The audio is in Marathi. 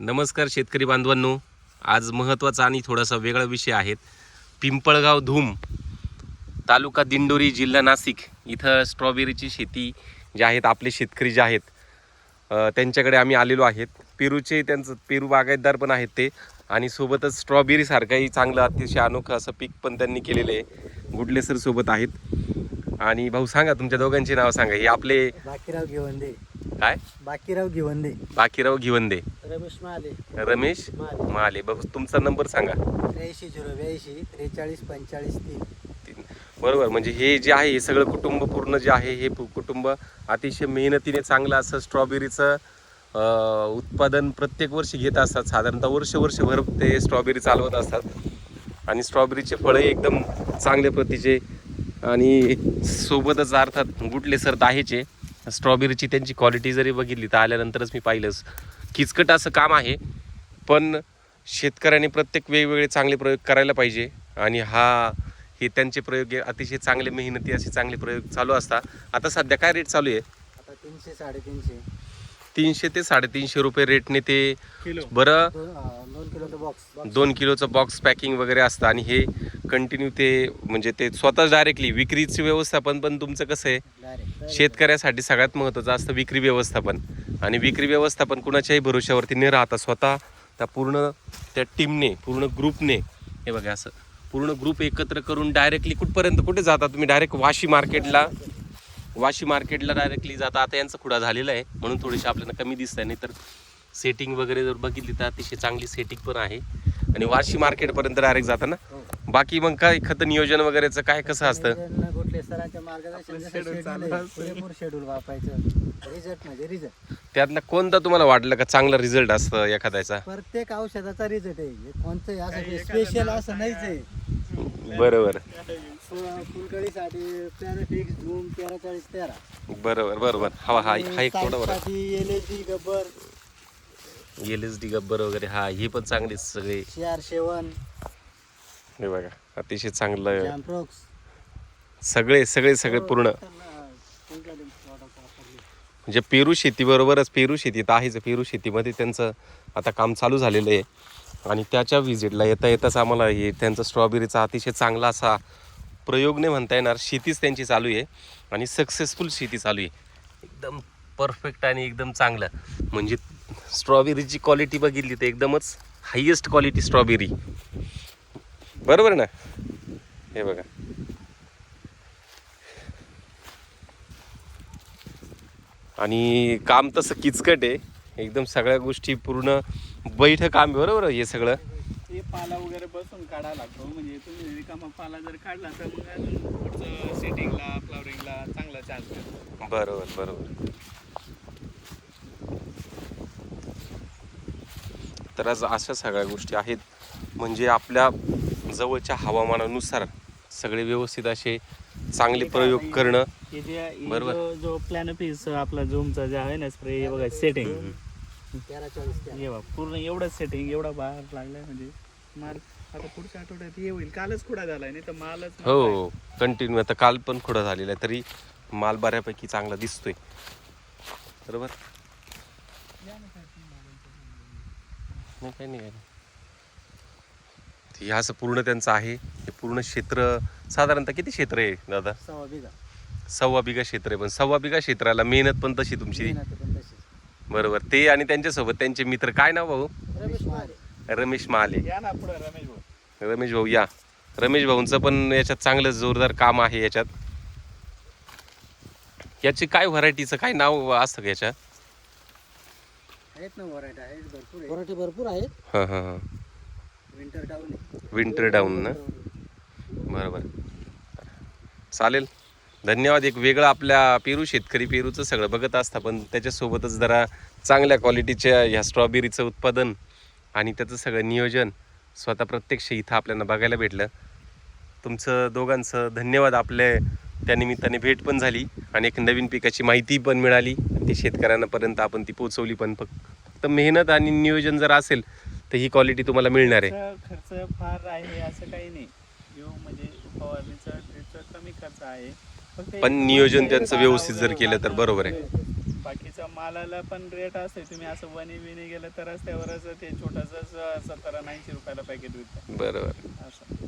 नमस्कार शेतकरी बांधवांनो. आज महत्त्वाचा आणि थोडासा वेगळा विषय आहे पिंपळगाव धूम तालुका दिंडोरी जिल्हा नाशिक इथं स्ट्रॉबेरीची शेती जे आहेत आपले शेतकरी जे आहेत त्यांच्याकडे आम्ही आलेलो आहेत. पेरूचे त्यांचं पेरू बागायतदार पण आहेत ते. आणि सोबतच स्ट्रॉबेरीसारखंही चांगलं अतिशय अनोखं असं पीक पण त्यांनी केलेलं आहे. गुडले सर सोबत आहेत. आणि भाऊ सांगा तुमच्या दोघांची नावं सांगा. हे आपले बाकीराव घेवंदे. काय? बाकीराव घेवंदे. बाकीराव घिवंदे. रमेश माले. रमेश माले. भाऊ तुमचा नंबर सांगा. त्र्याऐंशी झिरो ब्याऐंशी त्रेचाळीस पंचेचाळीस तीन. तीन. बरोबर. म्हणजे हे जे आहे हे सगळं कुटुंब पूर्ण जे आहे हे पु- कुटुंब अतिशय मेहनतीने चांगलं असं स्ट्रॉबेरीचं अं, उत्पादन प्रत्येक वर्षी घेत असतात. साधारणतः वर्ष वर्षभर ते स्ट्रॉबेरी चालवत असतात. आणि स्ट्रॉबेरीचे फळं एकदम चांगल्या प्रतीचे आणि सोबतच अर्थात गुटले सर दहाचे. स्ट्रॉबेरीची त्यांची क्वालिटी जरी बघितली तर आल्यानंतरच मी पाहिलंच. किचकट असं काम आहे पण शेतकऱ्यांनी प्रत्येक वेगवेगळे चांगले प्रयोग करायला पाहिजे आणि हा हे त्यांचे प्रयोग अतिशय चांगले मेहनती असे चांगले प्रयोग चालू असतात आता सध्या काय रेट चालू आहे? आता तीनशे साडेतीनशे. तीनशे ते साडेतीनशे रुपये रेटने ते बरं दोन किलोचं बॉक्स दोन किलोचं बॉक्स पॅकिंग वगैरे असतं आणि हे कंटिन्यू ते म्हणजे ते स्वतःच डायरेक्टली विक्रीचं व्यवस्थापन पण तुमचं कसं आहे? डायरेक्ट शेतकऱ्यासाठी सगळ्यात महत्त्वाचं असतं विक्री व्यवस्थापन. आणि विक्री व्यवस्थापन कुणाच्याही भरोश्यावरती न राहता स्वतः त्या पूर्ण त्या टीमने पूर्ण ग्रुपने हे बघा असं पूर्ण ग्रुप एकत्र करून डायरेक्टली कुठपर्यंत कुठे जाता तुम्ही? डायरेक्ट वाशी मार्केटला वाशी मार्केटला डायरेक्टली जाता. आता यांचा खुडा झालेला आहे. म्हणून थोडीशी आपल्याला कमी दिसत आहे नाही तर सेटिंग वगैरे जर बघितली तर अतिशय चांगली सेटिंग पण आहे. आणि वाशी मार्केटपर्यंत डायरेक्ट जाताना. बाकी मग काय खतं नियोजन वगैरेचं काय कसं असतं? सरांच्या मार्गदर्शन schedule आहे, पुरेपूर शेड्यूल वापरायचं. रिझल्ट म्हणजे रिझल्ट त्यातला कोणता तुम्हाला वाटलं का चांगला रिझल्ट असतं एखाद्याचा? प्रत्येक औषधाचा रिझल्ट आहे. हे कोणतंही असं स्पेशल असं नाहीच आहे. बरोबर. फु- फुलकळीसाठी पॅराफिक्स झूम तेरा चाळीस तेरा. बरोबर बरोबर. हवा हा हा एक थोडा बरं. साईजसाठी LSD Gabbar. L S D Gabbar वगैरे हा हे पण चांगले सगळे. सीआर सेवन हे बघा अतिशय चांगलं. सगळे सगळे सगळे पूर्ण. म्हणजे पेरू शेती बरोबरच पेरू शेती तर आहेच पेरू शेतीमध्ये त्यांचं आता काम चालू झालेलं आहे. आणि त्याच्या व्हिजिटला येता येताच आम्हाला हे त्यांचा स्ट्रॉबेरीचा अतिशय चांगला असा प्रयोग नाही म्हणता येणार. शेतीच त्यांची चालू आहे. आणि सक्सेसफुल शेती चालू आहे. एकदम परफेक्ट आणि एकदम चांगलं. म्हणजे स्ट्रॉबेरीची क्वालिटी बघितली तर एकदमच हायेस्ट क्वालिटी स्ट्रॉबेरी बरोबर ना? हे बघा. आणि काम तसं किचकट आहे. एकदम सगळ्या गोष्टी पूर्ण बैठ काम आहे. बरोबर हे सगळं? ते पाला वगैरे बसून काढायला लागतो. म्हणजे तुम्ही रिकामा पाला जर काढला तर मग पुढचं सेटिंगला फ्लावरिंगला चांगला चान्स मिळतो बरोबर बरोबर. तर आज अशा सगळ्या गोष्टी आहेत. म्हणजे आपल्या जवळच्या हवामानानुसार सगळे व्यवस्थित असे चांगले प्रयोग करणं. हे जे हे बरोबर. जो जो प्लॅन पीस आपला झूमचा जे आहे ना स्प्रे हे बघा सेटिंग हे बघा पूर्ण एवढं सेटिंग एवढा बाहेर लागलाय म्हणजे माल आता पुढच्या आठवड्यात हे होईल. कालच खुडा झालाय नाही तर मालच. हो कंटिन्यू आता काल पण खोडा झालेला आहे तरी माल बऱ्यापैकी चांगला दिसतोय. बरोबर? नाही काही नाही काही नाही. हे असं पूर्ण त्यांचं आहे हे पूर्ण क्षेत्र साधारणतः किती क्षेत्र आहे दादा? सव्वा बिघा. सव्वा बिघा क्षेत्र आहे पण सव्वा बिघा क्षेत्राला मेहनत पण तशी तुमची. मेहनत पण तशीच. बरोबर. ते आणि त्यांच्यासोबत त्यांचे मित्र काय नाव भाऊ? रमेश माले. रमेश महाले या ना पुढे रमेश भाऊ. रमेश भाऊ या. रमेश भाऊंचं पण याच्यात चांगलं जोरदार काम आहे याच्यात. याची काय व्हरायटीचं काय नाव असतं का याच्या आहेत ना व्हरायटी आहेत भरपूर व्हरायटी भरपूर आहेत. हां हां हां. विंटर टाऊन विंटर डाऊन ना? बरोबर. चालेल. धन्यवाद. एक वेगळं आपल्या पेरू शेतकरी पेरूचं सगळं बघत असता पण त्याच्यासोबतच जरा चांगल्या क्वालिटीच्या ह्या स्ट्रॉबेरीचं उत्पादन आणि त्याचं सगळं नियोजन स्वतः प्रत्यक्ष इथं आपल्याला बघायला भेटलं. तुमचं दोघांचं धन्यवाद. आपल्या त्या निमित्ताने भेट पण झाली आणि एक नवीन पिकाची माहिती पण मिळाली. ती शेतकऱ्यांपर्यंत आपण ती पोचवली पण. फक्त मेहनत आणि नियोजन जर असेल तर ही क्वालिटी तुम्हाला मिळणार आहे. खर्च फार आहे असं काही नाही. म्हणजे फवारणीचा कमी खर्च आहे. फक्त पण एक नियोजन दोन त्यांचं व्यवस्थित जर केलं तर बरोबर आहे. बाकीच्या मालाला पण रेट असते. तुम्ही असं वनी विनी गेलं तर रस्त्यावरच ते छोटंसं सत्तर ऐंशी रुपयाला पॅकेट विकतात बरोबर. असं.